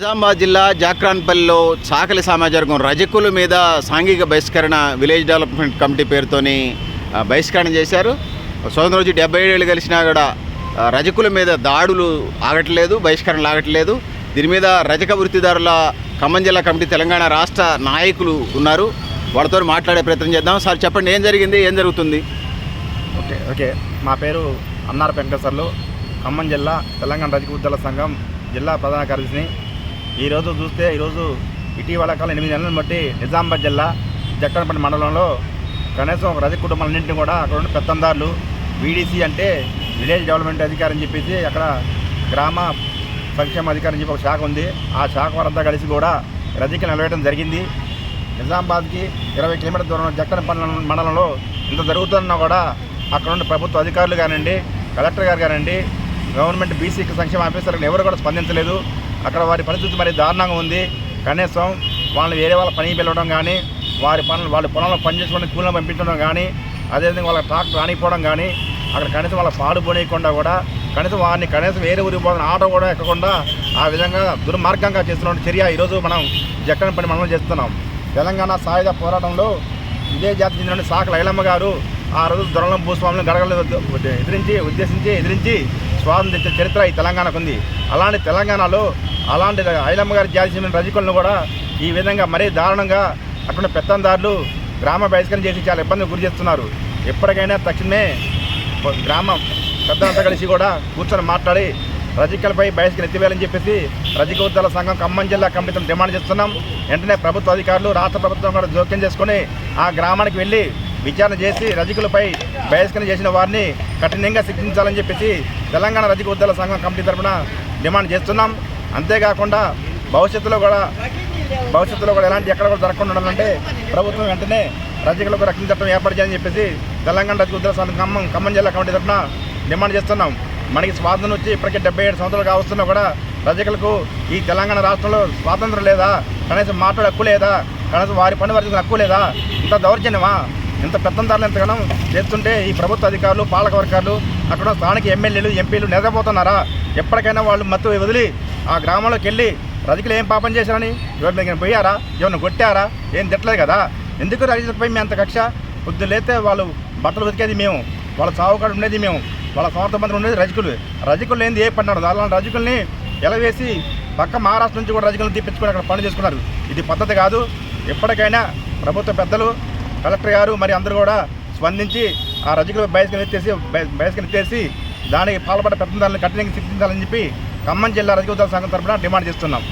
నిజామాబాద్ జిల్లా జాక్రాన్పల్లిలో చాకలి సామాజవర్గం రజకుల మీద సాంఘిక బహిష్కరణ విలేజ్ డెవలప్మెంట్ కమిటీ పేరుతోని బహిష్కరణ చేశారు. స్వతంత్ర రోజు డెబ్బై ఏళ్ళు కలిసినా కూడా రజకుల మీద దాడులు ఆగట్లేదు బహిష్కరణలు ఆగట్లేదు. దీని మీద రజక వృత్తిదారుల ఖమ్మం జిల్లా కమిటీ తెలంగాణ రాష్ట్ర నాయకులు ఉన్నారు. వాళ్ళతో మాట్లాడే ప్రయత్నం చేద్దాం. సార్ చెప్పండి ఏం జరిగింది ఏం జరుగుతుంది? Okay okay. మా పేరు అన్నార వెంకటేశ్వర్లు. ఖమ్మం జిల్లా తెలంగాణ రజక ఉద్యోగుల సంఘం జిల్లా ప్రధాన కార్యదర్శిని ఈరోజు చూస్తే ఈరోజు ఇటీవల కాలం ఎనిమిది నెలలను బట్టి నిజామాబాద్ జిల్లా జక్కనపల్లి మండలంలో కనీసం ఒక రజక కుటుంబాలన్నింటినీ కూడా అక్కడ ఉన్న పెత్తందారులు వీడీసీ అంటే విలేజ్ డెవలప్మెంట్ అధికారి అని చెప్పేసి అక్కడ గ్రామ సంక్షేమ అధికారి అని చెప్పి ఒక శాఖ ఉంది. ఆ శాఖ వారంతా కలిసి కూడా రజకీలు నిలవేయడం జరిగింది. నిజామాబాద్కి ఇరవై కిలోమీటర్ల దూరం జక్కనపల్లి మండలంలో ఇంత జరుగుతున్నా కూడా అక్కడ ఉన్న ప్రభుత్వ అధికారులు కానివ్వండి కలెక్టర్ గారు కానివ్వండి గవర్నమెంట్ బీసీ సంక్షేమ ఆఫీసర్లు ఎవరు కూడా స్పందించలేదు. అక్కడ వారి పరిస్థితి మరి దారుణంగా ఉంది. కనీసం వాళ్ళని వేరే వాళ్ళ పనికి పిలవడం కానీ వారి పనులు వాళ్ళ పొలంలో పనిచేసుకుని కూలీలను పంపించడం కానీ అదేవిధంగా వాళ్ళ ట్రాక్టర్ రానిపోవడం కానీ అక్కడ కనీసం వాళ్ళ పాడు పోనీయకుండా కూడా కనీసం వారిని కనీసం వేరే ఊరికి పోవాలని ఆటో కూడా ఎక్కకుండా ఆ విధంగా దుర్మార్గంగా చేస్తున్న చర్య ఈరోజు మనం జక్కన పని మనం చేస్తున్నాం. తెలంగాణ సాయుధ పోరాటంలో ఇదే జాతి చెందిన సాక లైలమ్మ గారు ఆ రోజు దొరలం భూస్వాములను గడగలు ఎదిరించి ఉద్దేశించి ఎదిరించి స్వాతంత్ర చరిత్ర ఈ తెలంగాణకు ఉంది. అలాంటి తెలంగాణలో అలాంటి ఐలమ్మ గారి జాతి చెందిన రజకులను కూడా ఈ విధంగా మరీ దారుణంగా అటువంటి పెత్తందారులు గ్రామ బహిష్కరణ చేసి చాలా ఇబ్బందులు గురి చేస్తున్నారు. ఎప్పటికైనా తక్షణమే గ్రామం పెద్దంతా కలిసి కూడా కూర్చొని మాట్లాడి రజకలపై బహిష్కరణ ఎత్తివేయాలని చెప్పేసి రజక ఉద్యోగుల సంఘం ఖమ్మం జిల్లా కమిటీతో డిమాండ్ చేస్తున్నాం. వెంటనే ప్రభుత్వ అధికారులు రాష్ట్ర ప్రభుత్వం కూడా జోక్యం చేసుకొని ఆ గ్రామానికి వెళ్ళి విచారణ చేసి రజకులపై బహిష్కరణ చేసిన వారిని కఠినంగా శిక్షించాలని చెప్పేసి తెలంగాణ రజక ఉద్యోగుల సంఘం కమిటీ తరఫున డిమాండ్ చేస్తున్నాం. అంతేకాకుండా భవిష్యత్తులో కూడా భవిష్యత్తులో కూడా ఎలాంటి ఎక్కడ కూడా జరగకుండా ఉండాలంటే ప్రభుత్వం వెంటనే రజకులకు రక్షణ చట్టం ఏర్పాటు చేయాలని చెప్పేసి తెలంగాణ రజక ఉద్యోగ సంఘం ఖమ్మం ఖమ్మం జిల్లా కమిటీ తరఫున డిమాండ్ చేస్తున్నాం. మనకి స్వాతంత్రం వచ్చి ఇప్పటికే డెబ్బై ఏడు సంవత్సరాలు కావస్తున్నా కూడా రజకులకు ఈ తెలంగాణ రాష్ట్రంలో స్వాతంత్రం లేదా కనీసం మాట్లాడే హక్కు లేదా కనీసం వారి పని వారికి హక్కు లేదా ఇంత దౌర్జన్యమా? ఇంత పెత్తందారులు ఎంతగానో చేస్తుంటే ఈ ప్రభుత్వ అధికారులు పాలక వర్గాలు అక్కడ స్థానిక ఎమ్మెల్యేలు ఎంపీలు నిద్రపోతున్నారా? ఎప్పటికైనా వాళ్ళు మత్తు వదిలి ఆ గ్రామంలోకి వెళ్ళి రజకులు ఏం పాపం చేశారని ఎవరి దగ్గర పోయారా? ఎవరిని కొట్టారా? ఏం తిట్టలేదు కదా? ఎందుకు రజకులపై మేము అంత కక్ష? పొద్దున్న లేతే వాళ్ళు బట్టలు ఉతికేది మేము. వాళ్ళ సావుకాడు ఉండేది మేము. వాళ్ళ సొంత మంది ఉండేది రజకులు. రజకులు ఏంది ఏ పడినాడు అలాంటి రజకుల్ని ఎలవేసి పక్క మహారాష్ట్ర నుంచి కూడా రజకులను తీపించుకొని అక్కడ పని చేసుకున్నారు. ఇది పద్ధతి కాదు. ఎప్పటికైనా ప్రభుత్వ పెద్దలు కలెక్టర్ గారు మరి అందరూ కూడా స్పందించి ఆ రజకులు బయసుకుని ఎత్తేసి బయసుకొని ఎత్తేసి దానికి పాల్పడ్డ పెద్దదారులను కఠినంగా శిక్షించాలని చెప్పి ఖమ్మం జిల్లా రజక సంఘం తరఫున డిమాండ్ చేస్తున్నాం.